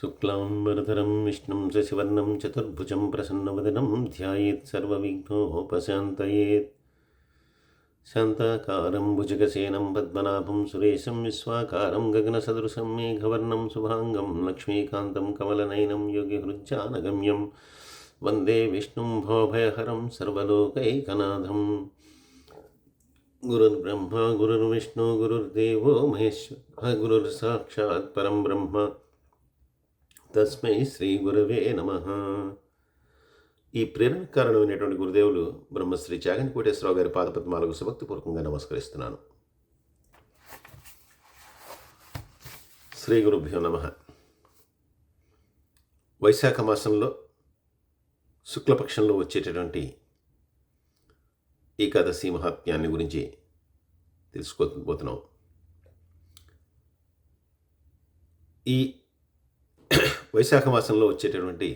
शुक्लाम्बरधरं, विष्णुं शशिवर्ण चतुर्भुजं प्रसन्नवदनं, ध्यायेत् सर्वविघ्नोपशान्तयेत् शान्ताकारं, भुजगसेनं, पद्मनाभं, सुरेशं, विश्वाकारं, गगनसदृशं, मेघवर्णं, शुभाङ्गं, लक्ष्मीकान्तं, कमलनयनं, योगिहृज्जानगम्यं, वंदे विष्णुं, भवभयहरं, सर्वलोकैकनाथं। गुरुर्ब्रह्म, गुरुर्विष्णु, गुरुर्देवो महेश्वरः गुरुर्साक्षात् ब्रह्म। తస్మై శ్రీ గురువే నమ. ఈ ప్రేరణ కారణమైనటువంటి గురుదేవులు బ్రహ్మశ్రీ చాగని కోటేశ్వరరావు గారి పాదపద్మాలకు సుభక్తిపూర్వకంగా నమస్కరిస్తున్నాను. శ్రీ గురుభ్యో నమ. వైశాఖ మాసంలో శుక్లపక్షంలో వచ్చేటటువంటి ఏకాదశి మహాత్మ్యాన్ని గురించి తెలుసుకోబోతున్నాం. ఈ వైశాఖ మాసంలో వచ్చేటటువంటి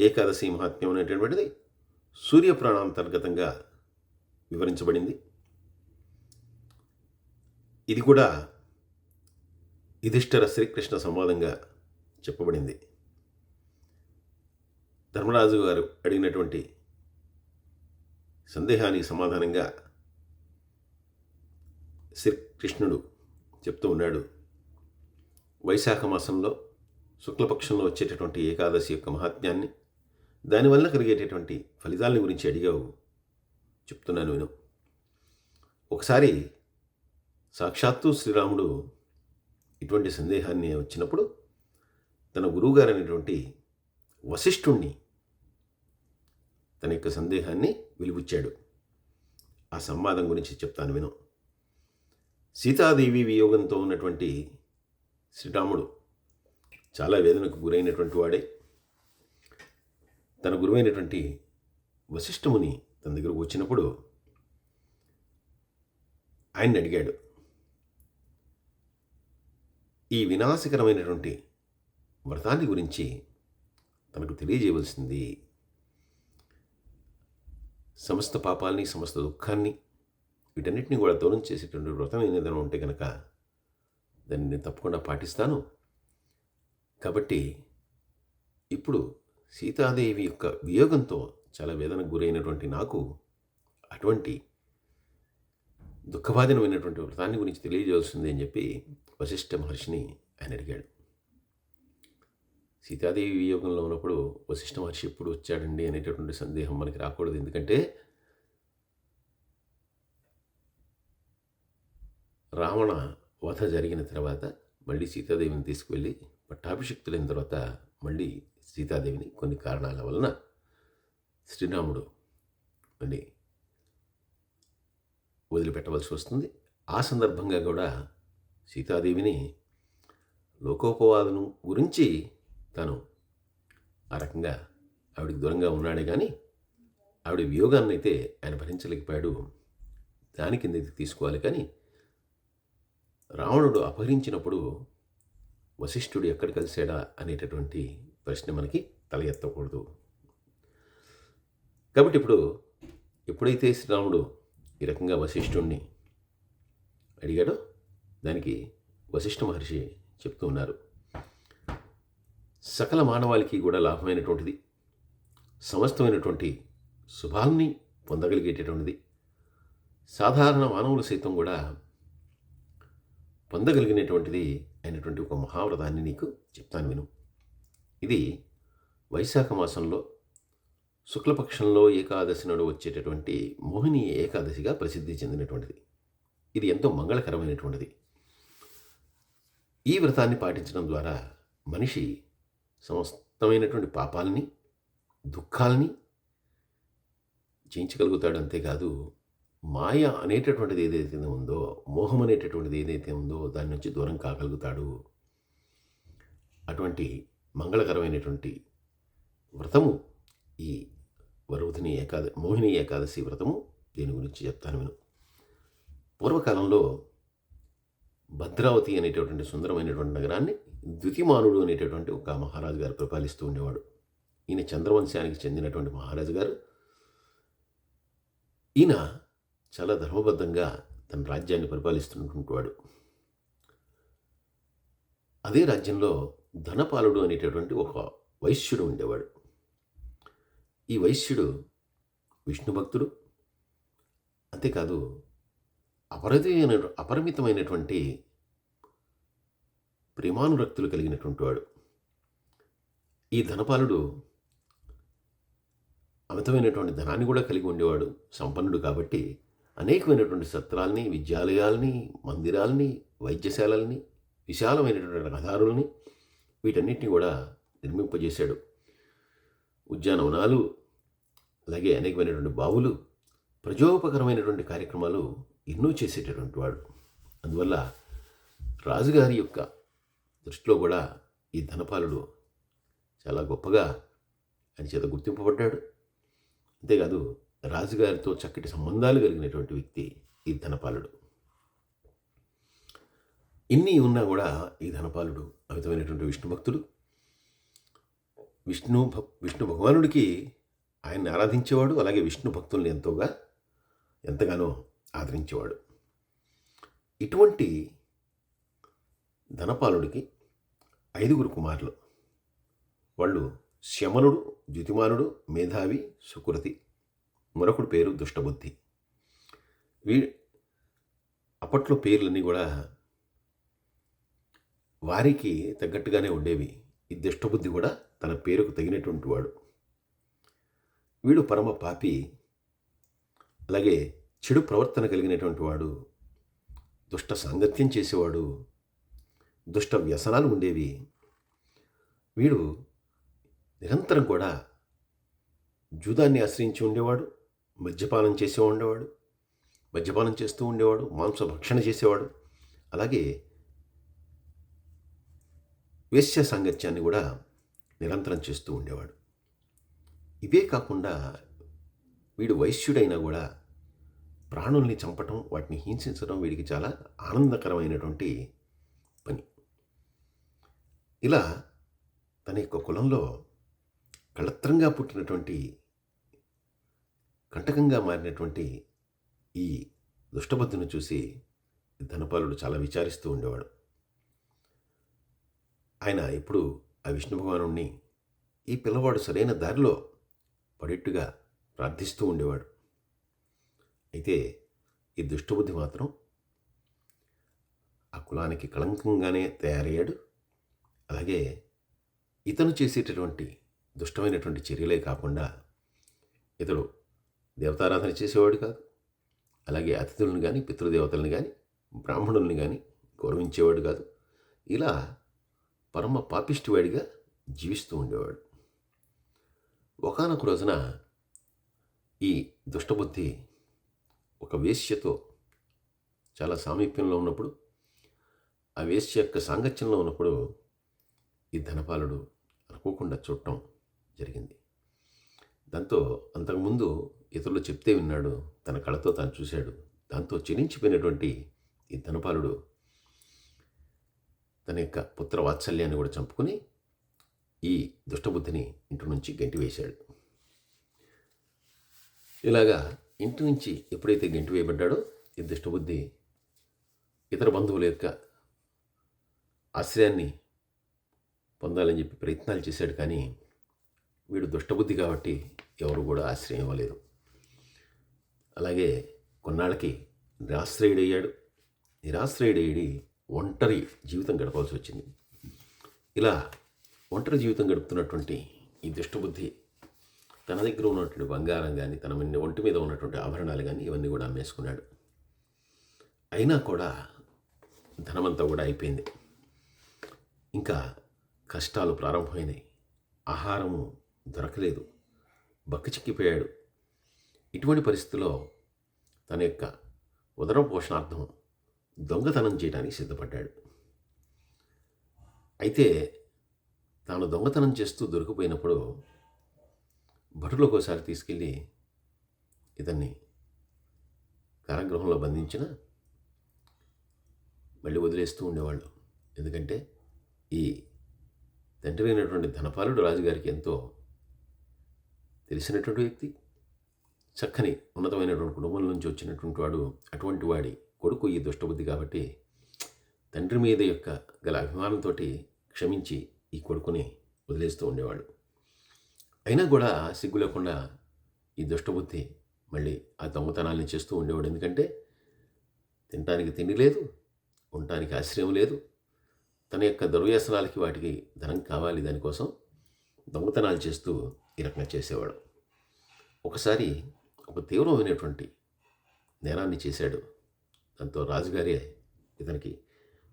ఏకాదశి మహాత్మ్యం అనేటటువంటిది సూర్యప్రాణాంతర్గతంగా వివరించబడింది. ఇది కూడా యుధిష్ఠర శ్రీకృష్ణ సంవాదంగా చెప్పబడింది. ధర్మరాజు గారు అడిగినటువంటి సందేహానికి సమాధానంగా శ్రీకృష్ణుడు చెప్తూ ఉన్నాడు. వైశాఖ మాసంలో శుక్లపక్షంలో వచ్చేటటువంటి ఏకాదశి యొక్క మహాత్మ్యాన్ని దానివల్ల కలిగేటటువంటి ఫలితాలని గురించి అడిగావు. చెప్తున్నాను నేను ఒకసారి సాక్షాత్తు శ్రీరాముడు ఇటువంటి సందేహాన్ని వచ్చినప్పుడు తన గురువుగారు అనేటువంటి వశిష్ఠుణ్ణి తన యొక్క సందేహాన్ని వెలుగుచ్చాడు ఆ సంవాదం గురించి చెప్తాను విను. సీతాదేవి వియోగంతో ఉన్నటువంటి శ్రీరాముడు చాలా వేదనకు గురైనటువంటి వాడే. తన గురువైనటువంటి వశిష్ఠముని తన దగ్గరకు వచ్చినప్పుడు ఆయన్ని అడిగాడు ఈ వినాశకరమైనటువంటి వ్రతాన్ని గురించి తనకు తెలియజేయవలసింది. సమస్త పాపాలని సమస్త దుఃఖాన్ని వీటన్నిటిని కూడా దూరం చేసేటువంటి వ్రతం ఏదైనా ఉంటే కనుక దాన్ని నేను తప్పకుండా పాటిస్తాను. కాబట్టి ఇప్పుడు సీతాదేవి యొక్క వియోగంతో చాలా వేదనకు గురైనటువంటి నాకు అటువంటి దుఃఖబాధనమైనటువంటి వ్రతాన్ని గురించి తెలియజేయాల్సింది అని చెప్పి వశిష్ఠ మహర్షిని ఆయన అడిగాడు. సీతాదేవి వియోగంలో ఉన్నప్పుడు వశిష్ఠ మహర్షి ఎప్పుడు వచ్చాడండి అనేటటువంటి సందేహం మనకి రాకూడదు. ఎందుకంటే రావణ వధ జరిగిన తర్వాత మళ్ళీ సీతాదేవిని తీసుకువెళ్ళి పట్టాభిషిక్తులైన తర్వాత మళ్ళీ సీతాదేవిని కొన్ని కారణాల వలన శ్రీరాముడు మళ్ళీ వదిలిపెట్టవలసి వస్తుంది. ఆ సందర్భంగా కూడా సీతాదేవిని లోకోపవాదం గురించి తను ఆ రకంగా ఆవిడికి దూరంగా ఉన్నాడే కానీ ఆవిడ వియోగాన్ని అయితే ఆయన భరించలేకపోయాడు. దాని కిందకి తీసుకోవాలి కానీ రావణుడు అపహరించినప్పుడు వశిష్ఠుడు ఎక్కడ కలిశాడా అనేటటువంటి ప్రశ్న మనకి తల ఎత్తకూడదు. కాబట్టి ఇప్పుడు ఎప్పుడైతే శ్రీరాముడు ఈ రకంగా వశిష్ఠుణ్ణి అడిగాడో దానికి వశిష్ఠ మహర్షి చెప్తూ ఉన్నారు. సకల మానవాళికి కూడా లాభమైనటువంటిది సమస్తమైనటువంటి శుభాల్ని పొందగలిగేటటువంటిది సాధారణ మానవులు సైతం కూడా పొందగలిగినటువంటిది అయినటువంటి ఒక మహావ్రతాన్ని నీకు చెప్తాను విను. ఇది వైశాఖ మాసంలో శుక్లపక్షంలో ఏకాదశి నాడు వచ్చేటటువంటి మోహిని ఏకాదశిగా ప్రసిద్ధి చెందినటువంటిది. ఇది ఎంతో మంగళకరమైనటువంటిది. ఈ వ్రతాన్ని పాటించడం ద్వారా మనిషి సమస్తమైనటువంటి పాపాలని దుఃఖాలని జయించగలుగుతాడు అంతేకాదు మాయ అనేటటువంటిది ఏదైతే ఉందో మోహం అనేటటువంటిది ఏదైతే ఉందో దాని నుంచి దూరం కాగలుగుతాడు. అటువంటి మంగళకరమైనటువంటి వ్రతము ఈ వరుధిని ఏకాద మోహిని ఏకాదశి వ్రతము దీని గురించి చెప్తాను నేను. పూర్వకాలంలో భద్రావతి అనేటటువంటి సుందరమైనటువంటి నగరాన్ని ద్వితిమానుడు అనేటటువంటి ఒక మహారాజు గారు పరిపాలిస్తూ ఉండేవాడు. ఈయన చంద్రవంశానికి చెందినటువంటి మహారాజు గారు. ఈయన చాలా ధర్మబద్ధంగా తన రాజ్యాన్ని పరిపాలిస్తున్నటువంటి వాడు. అదే రాజ్యంలో ధనపాలుడు అనేటటువంటి ఒక వైశ్యుడు ఉండేవాడు. ఈ వైశ్యుడు విష్ణు భక్తుడు. అంతేకాదు అపరితమైన అపరిమితమైనటువంటి ప్రేమానురక్తులు కలిగినటువంటి వాడు. ఈ ధనపాలుడు అమితమైనటువంటి ధనాన్ని కూడా కలిగి ఉండేవాడు సంపన్నుడు కాబట్టి అనేకమైనటువంటి సత్రాల్ని విద్యాలయాల్ని మందిరాల్ని వైద్యశాలల్ని విశాలమైనటువంటి రహదారుల్ని వీటన్నిటిని కూడా నిర్మింపజేశాడు. ఉద్యానవనాలు అలాగే అనేకమైనటువంటి బావులు ప్రజోపకరమైనటువంటి కార్యక్రమాలు ఎన్నో చేసేటటువంటి వాడు. అందువల్ల రాజుగారి యొక్క దృష్టిలో కూడా ఈ ధనపాలుడు చాలా గొప్పగా ఆయన చేత గుర్తింపబడ్డాడు. అంతేకాదు రాజుగారితో చక్కటి సంబంధాలు కలిగినటువంటి వ్యక్తి ఈ ధనపాలుడు. ఇన్ని ఉన్నా కూడా ఈ ధనపాలుడు అమితమైనటువంటి విష్ణు భక్తుడు. విష్ణు భక్- విష్ణు భగవానుడికి ఆయన్ని ఆరాధించేవాడు అలాగే విష్ణు భక్తుల్ని ఎంతోగా ఎంతగానో ఆదరించేవాడు. ఇటువంటి ధనపాలుడికి ఐదుగురు కుమారులు. వాళ్ళు శమనుడు ద్యుతిమానుడు మేధావి సుకృతి మరొకడు పేరు దుష్టబుద్ధి. వీ అప్పట్లో పేర్లన్నీ కూడా వారికి తగ్గట్టుగానే ఉండేవి. ఈ దుష్టబుద్ధి కూడా తన పేరుకు తగినటువంటి వాడు. వీడు పరమ పాపి అలాగే చెడు ప్రవర్తన కలిగినటువంటి వాడు దుష్ట సాంగత్యం చేసేవాడు దుష్ట వ్యసనాలు ఉండేవి. వీడు నిరంతరం కూడా జూదాన్ని ఆశ్రయించి ఉండేవాడు. మద్యపానం చేసే ఉండేవాడు మద్యపానం చేస్తూ ఉండేవాడు మాంస భక్షణ చేసేవాడు. అలాగే వేశ్య సాంగత్యాన్ని కూడా నిరంతరం చేస్తూ ఉండేవాడు. ఇవే కాకుండా వీడు వైశ్యుడైనా కూడా ప్రాణుల్ని చంపటం వాటిని హింసించడం వీడికి చాలా ఆనందకరమైనటువంటి పని. ఇలా తన యొక్క కులంలో కళత్రంగా పుట్టినటువంటి కంటకంగా మారినటువంటి ఈ దుష్టబుద్ధిని చూసి ధనపాలుడు చాలా విచారిస్తూ ఉండేవాడు. ఆయన ఇప్పుడు ఆ విష్ణు భగవానుణ్ణి ఈ పిల్లవాడు సరైన దారిలో పడేట్టుగా ప్రార్థిస్తూ ఉండేవాడు. అయితే ఈ దుష్టబుద్ధి మాత్రం ఆ కులానికి కళంకంగానే తయారయ్యాడు. అలాగే ఇతను చేసేటటువంటి దుష్టమైనటువంటి చర్యలే కాకుండా ఇతడు దేవతారాధన చేసేవాడు కాదు. అలాగే అతిథులను కానీ పితృదేవతలను కానీ బ్రాహ్మణుల్ని కానీ గౌరవించేవాడు కాదు. ఇలా పరమ పాపిష్టివాడిగా జీవిస్తూ ఉండేవాడు. ఒకానొక రోజున ఈ దుష్టబుద్ధి ఒక వేశ్యతో చాలా సామీప్యంలో ఉన్నప్పుడు ఆ వేశ్య యొక్క సాంగత్యంలో ఉన్నప్పుడు ఈ ధనపాలుడు అనుకోకుండా చూడటం జరిగింది. దాంతో అంతకుముందు ఇతరులు చెప్తే విన్నాడు తన కళతో తాను చూశాడు. దాంతో చిరించిపోయినటువంటి ఈ ధనపాలుడు తన యొక్క పుత్ర వాత్సల్యాన్ని కూడా చంపుకుని ఈ దుష్టబుద్ధిని ఇంటి నుంచి గంటి వేశాడు ఇలాగా ఇంటి నుంచి ఎప్పుడైతే గంటి వేయబడ్డాడో ఈ దుష్టబుద్ధి ఇతర బంధువుల యొక్క ఆశ్రయాన్ని పొందాలని చెప్పి ప్రయత్నాలు చేశాడు. కానీ వీడు దుష్టబుద్ధి కాబట్టి ఎవరు కూడా ఆశ్రయం ఇవ్వలేదు. అలాగే కొన్నాళ్ళకి నిరాశ్రయుడయ్యాడు. నిరాశ్రయుడయ్యి ఒంటరి జీవితం గడపాల్సి వచ్చింది. ఇలా ఒంటరి జీవితం గడుపుతున్నటువంటి ఈ దుష్టబుద్ధి తన దగ్గర ఉన్నటువంటి బంగారం కానీ తన మీద- ఒంటి మీద ఉన్నటువంటి ఆభరణాలు కానీ ఇవన్నీ కూడా అమ్మేసుకున్నాడు. అయినా కూడా ధనమంతా కూడా అయిపోయింది. ఇంకా కష్టాలు ప్రారంభమైనాయి. ఆహారము దొరకలేదు. బక్కచిక్కిపోయాడు ఇటువంటి పరిస్థితిలో తన యొక్క ఉదరం పోషణార్థం దొంగతనం చేయడానికి సిద్ధపడ్డాడు. అయితే తాను దొంగతనం చేస్తూ దొరికిపోయినప్పుడు భటులు ఒకసారి తీసుకెళ్ళి ఇతన్ని కారాగృహంలో బంధించిన మళ్ళీ వదిలేస్తూ ఉండేవాళ్ళు. ఎందుకంటే ఈ తండ్రి అయినటువంటి ధనపాలుడు రాజుగారికి ఎంతో తెలిసినటువంటి వ్యక్తి. చక్కని ఉన్నతమైనటువంటి కుటుంబం నుంచి వచ్చినటువంటి వాడు అటువంటి వాడి కొడుకు ఈ దుష్టబుద్ధి కాబట్టి తండ్రి మీద యొక్క గల అభిమానంతో క్షమించి ఈ కొడుకుని వదిలేస్తూ ఉండేవాడు. అయినా కూడా సిగ్గు లేకుండా ఈ దుష్టబుద్ధి మళ్ళీ ఆ దొంగతనాల్ని చేస్తూ ఉండేవాడు. ఎందుకంటే తినటానికి తిండి లేదు ఉండటానికి ఆశ్రయం లేదు. తన యొక్క దుర్వ్యసనాలకి వాటికి ధనం కావాలి దానికోసం దొంగతనాలు చేస్తూ ఈ రకంగా చేసేవాడు. ఒకసారి ఒక తీవ్రమైనటువంటి నేరాన్ని చేశాడు. దాంతో రాజుగారి ఇతనికి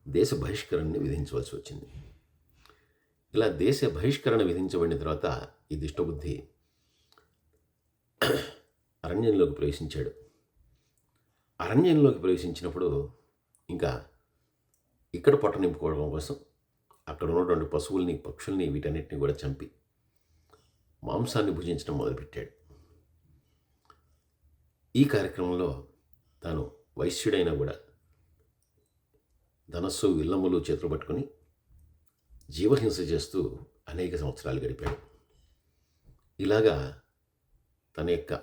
దేశ బహిష్కరణని విధించవలసి వచ్చింది. ఇలా దేశ బహిష్కరణ విధించబడిన తర్వాత ఈ దుష్టబుద్ధి అరణ్యంలోకి ప్రవేశించాడు. అరణ్యంలోకి ప్రవేశించినప్పుడు ఇంకా ఇక్కడ పొట్ట నింపుకోవడం కోసం అక్కడ ఉన్నటువంటి పశువుల్ని పక్షుల్ని వీటన్నిటిని కూడా చంపి మాంసాన్ని భుజించడం మొదలుపెట్టాడు. ఈ కార్యక్రమంలో తాను వైశ్యుడైనా కూడా ధనస్సు విల్లములు చేతులు పట్టుకొని జీవహింస చేస్తూ అనేక సంవత్సరాలు గడిపాడు. ఇలాగా తన యొక్క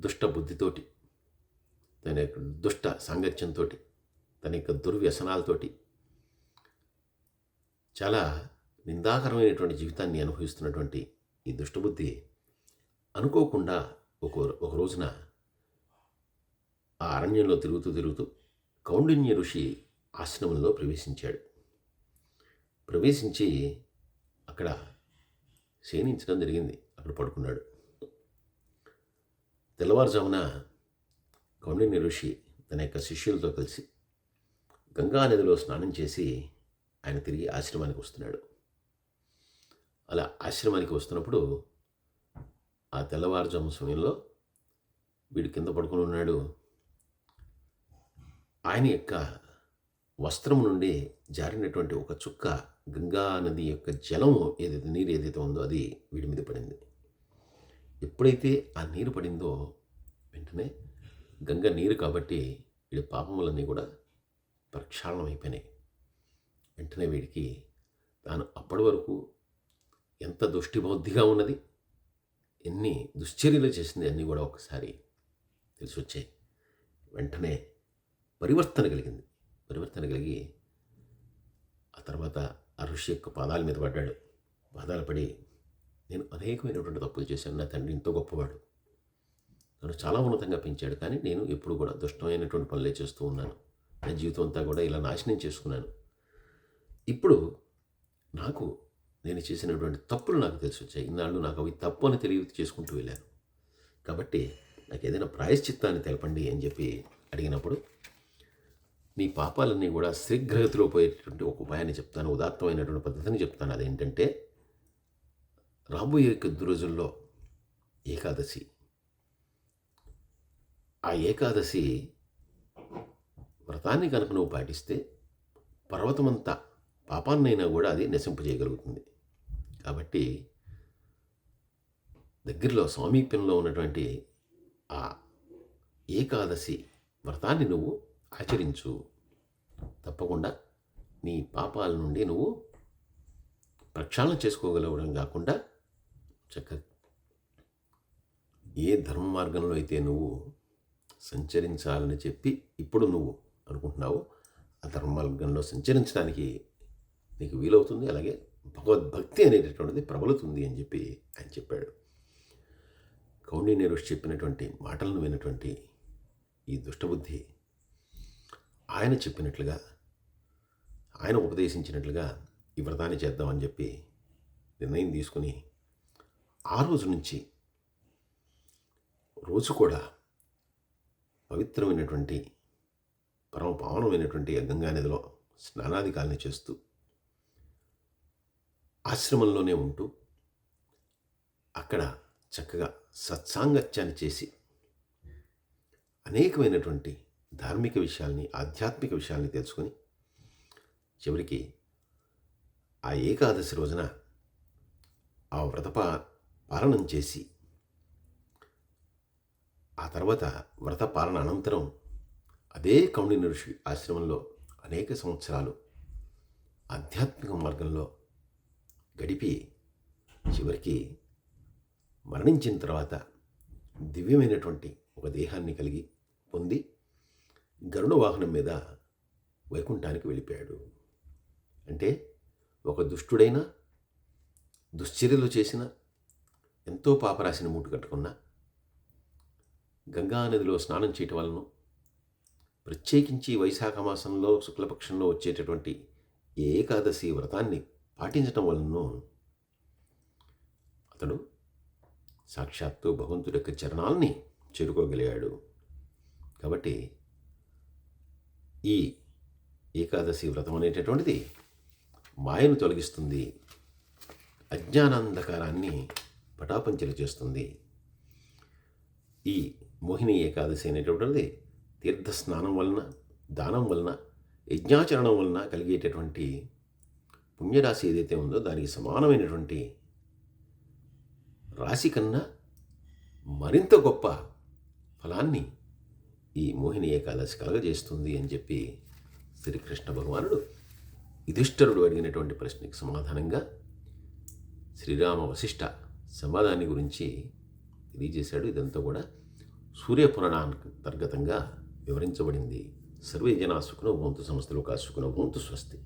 దుష్ట బుద్ధితోటి తన యొక్క దుష్ట సాంగత్యంతో తన యొక్క దుర్వ్యసనాలతోటి చాలా నిందాకరమైనటువంటి జీవితాన్ని అనుభవిస్తున్నటువంటి ఈ దుష్టబుద్ధి అనుకోకుండా ఒక ఒక రోజున ఆ అరణ్యంలో తిరుగుతూ తిరుగుతూ కౌండిన్య ఋషి ఆశ్రమంలో ప్రవేశించాడు. ప్రవేశించి అక్కడ శయనించడం జరిగింది. అక్కడ పడుకున్నాడు. తెల్లవారుజామున కౌండిన్య ఋషి తన యొక్క శిష్యులతో కలిసి గంగా నదిలో స్నానం చేసి ఆయన తిరిగి ఆశ్రమానికి వస్తున్నాడు. అలా ఆశ్రమానికి వస్తున్నప్పుడు ఆ తెల్లవారుజాము సమయంలో వీడు కింద పడుకుని ఉన్నాడు. ఆయన యొక్క వస్త్రం నుండి జారినటువంటి ఒక చుక్క గంగా నది యొక్క జలం ఏదైతే నీరు ఏదైతే ఉందో అది వీడి మీద పడింది. ఎప్పుడైతే ఆ నీరు పడిందో వెంటనే గంగ నీరు కాబట్టి వీడి పాపములన్నీ కూడా ప్రక్షాళనం అయిపోయినాయి. వెంటనే వీడికి తాను అప్పటి వరకు ఎంత దుష్టిబౌద్ధిగా ఉన్నది ఎన్ని దుశ్చర్యలు చేసింది అన్నీ కూడా ఒకసారి తెలిసి వచ్చాయి వెంటనే పరివర్తన కలిగింది. పరివర్తన కలిగి ఆ తర్వాత ఆ ఋషి యొక్క పాదాల మీద పడ్డాడు. పాదాలు పడి నేను అనేకమైనటువంటి తప్పులు చేశాను. నా తండ్రి ఎంతో గొప్పవాడు. నన్ను చాలా ఉన్నతంగా పెంచాడు. కానీ నేను ఎప్పుడు కూడా దుష్టమైనటువంటి పనులే చేస్తూ ఉన్నాను. నా జీవితం అంతా కూడా ఇలా నాశనం చేసుకున్నాను. ఇప్పుడు నాకు నేను చేసినటువంటి తప్పులు నాకు తెలిసి వచ్చాయి. ఇన్నాళ్ళు నాకు అవి తప్పు అని తెలియ చేసుకుంటూ వెళ్ళాను. కాబట్టి నాకు ఏదైనా ప్రాయశ్చిత్తాన్ని తెలపండి అని చెప్పి అడిగినప్పుడు నీ పాపాలన్నీ కూడా శీఘ్రగతిలో పోయేటటువంటి ఒక ఉపాయాన్ని చెప్తాను ఉదాత్తమైనటువంటి పద్ధతిని చెప్తాను. అదేంటంటే రాబోయే కొద్ది రోజుల్లో ఏకాదశి. ఆ ఏకాదశి వ్రతాన్ని కనుక నువ్వు పాటిస్తే పర్వతమంతా పాపాన్నైనా కూడా అది నశింపజేయగలుగుతుంది. కాబట్టి దగ్గరలో సామీప్యంలో ఉన్నటువంటి ఆ ఏకాదశి వ్రతాన్ని నువ్వు ఆచరించు. తప్పకుండా నీ పాపాల నుండి నువ్వు ప్రక్షాళన చేసుకోగలవడం కాకుండా చక్క ఏ ధర్మ మార్గంలో అయితే నువ్వు సంచరించాలని చెప్పి ఇప్పుడు నువ్వు అనుకుంటున్నావో ఆ ధర్మ మార్గంలో సంచరించడానికి నీకు వీలవుతుంది అలాగే భగవద్భక్తి అనేటటువంటిది ప్రబలుతుంది అని చెప్పి ఆయన చెప్పాడు. కౌండిన్య ఋషి చెప్పినటువంటి మాటలను విన్నటువంటి ఈ దుష్టబుద్ధి ఆయన చెప్పినట్లుగా ఆయన ఉపదేశించినట్లుగా ఈ వ్రతాన్ని చేద్దామని చెప్పి నిర్ణయం తీసుకుని ఆ రోజు నుంచి రోజు కూడా పవిత్రమైనటువంటి పరమ పావనమైనటువంటి గంగా నదిలో స్నానాధికాలని చేస్తూ ఆశ్రమంలోనే ఉంటూ అక్కడ చక్కగా సత్సాంగత్యాన్ని చేసి అనేకమైనటువంటి ధార్మిక విషయాల్ని ఆధ్యాత్మిక విషయాల్ని తెలుసుకొని చివరికి ఆ ఏకాదశి రోజున ఆ వ్రత పాలనం చేసి ఆ తర్వాత వ్రత పాలన అనంతరం అదే కౌండిన్య ఋషి ఆశ్రమంలో అనేక సంవత్సరాలు ఆధ్యాత్మిక మార్గంలో గడిపి చివరికి మరణించిన తర్వాత దివ్యమైనటువంటి ఒక దేహాన్ని కలిగి పొంది గరుడ వాహనం మీద వైకుంఠానికి వెళ్ళిపోయాడు. అంటే ఒక దుష్టుడైన దుశ్చర్యలు చేసిన ఎంతో పాపరాశిని మూటు కట్టుకున్న గంగా నదిలో స్నానం చేయటం వలన ప్రత్యేకించి వైశాఖ మాసంలో శుక్లపక్షంలో వచ్చేటటువంటి ఏకాదశి వ్రతాన్ని పాటించటం వలన అతడు సాక్షాత్తు భగవంతుడి యొక్క చరణాలని చేరుకోగలిగాడు. కాబట్టి ఈ ఏకాదశి వ్రతం అనేటటువంటిది మాయను తొలగిస్తుంది. అజ్ఞానాంధకారాన్ని పటాపంచలు చేస్తుంది. ఈ మోహిని ఏకాదశి అనేటటువంటిది తీర్థ స్నానం వలన దానం వలన యజ్ఞాచరణం వలన కలిగేటటువంటి పుణ్యరాశి ఏదైతే ఉందో దానికి సమానమైనటువంటి రాశి కన్నా మరింత గొప్ప ఫలాన్ని ఈ మోహిని ఏకాదశి కలగజేస్తుంది అని చెప్పి శ్రీకృష్ణ భగవానుడు యుధిష్ఠరుడు అడిగినటువంటి ప్రశ్నకి సమాధానంగా శ్రీరామ వశిష్ఠ సమాధాని గురించి తెలియజేశాడు. ఇదంతా కూడా సూర్యపురాణాంతర్గతంగా వివరించబడింది. సర్వే జనా సుఖనో భవంతు సంస్థలు కా సుఖనో భవంతు స్వస్తి.